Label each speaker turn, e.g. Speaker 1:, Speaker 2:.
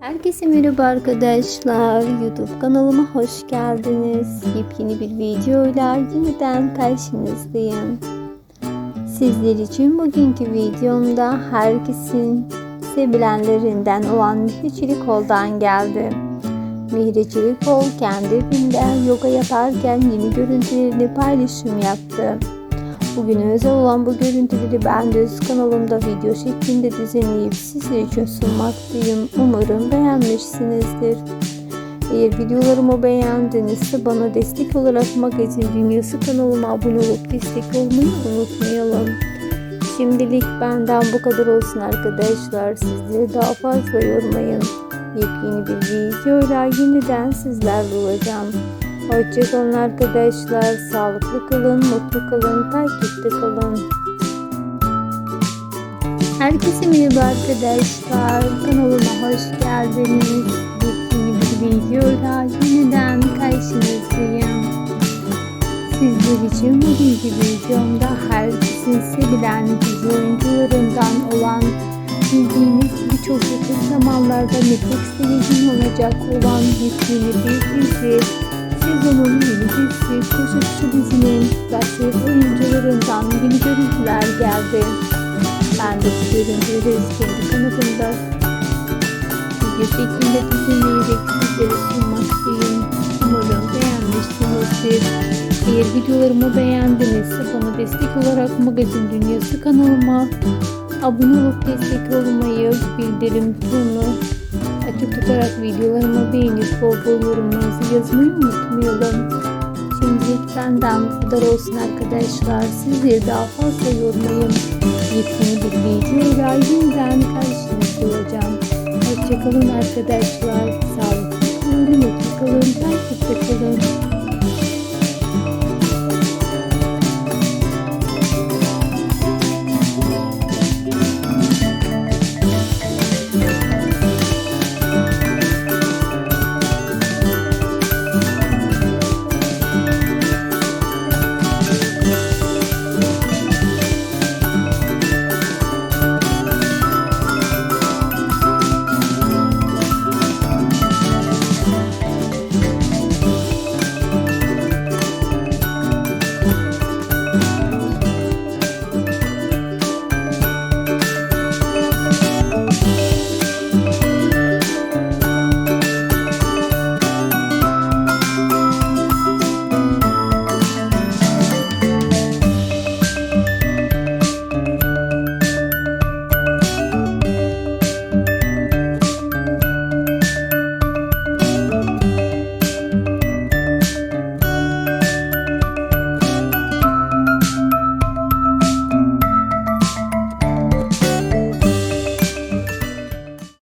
Speaker 1: Herkese merhaba arkadaşlar. YouTube kanalıma hoş geldiniz. Yepyeni bir videoyla yeniden karşınızdayım. Sizler için bugünkü videomda herkesin sevilenlerinden olan Mihri Çelikol'dan geldi. Mihri Çelikol kendi evinde yoga yaparken yeni görüntülerini paylaşım yaptı. Bugün özel olan bu görüntüleri ben de kanalımda video şeklinde düzenleyip sizler için sunmaktayım. Umarım beğenmişsinizdir. Eğer videolarımı beğendinizse bana destek olarak Magazin Dünyası kanalıma abone olup destek olmayı unutmayalım. Şimdilik benden bu kadar olsun arkadaşlar. Sizleri daha fazla yormayın. Yepyeni bir videoyla yeniden sizlerle olacağım. Hoşçakalın arkadaşlar. Sağlıklı kalın, mutlu kalın, takipte kalın. Herkese merhaba arkadaşlar. Kanalıma hoş geldiniz. Yepyeni bir videoyla yeniden karşınızdayım. Sizler için bugünkü videomda herkesin sevilen dizi oyuncularından olan bildiğiniz birçok yakın zamanlarda Netflix televizyon olacak olan yepyeni bir dizi sezonun yeni dizisi Koşukçu dizinin başrol oyuncularından yeni görüntüler geldi. Ben de bu görüntüleri kendi kanalımda video şeklinde düzenleyerek sizlere sunmaktayım. Umarım beğenmişsinizdir. Eğer videolarımı beğendinizse bana destek olarak Magazin Dünyası kanalıma abone olup destek olmayı, bildirim butonunu açık tutarak videolarımı beğenip bol bol yorumlarınızı yazmayı unutmayalım. Şimdilik benden bu kadar olsun arkadaşlar. Sizleri daha fazla yormayın. Yepyeni bir videoyla yeniden karşınızda olacağım. Hoşçakalın arkadaşlar.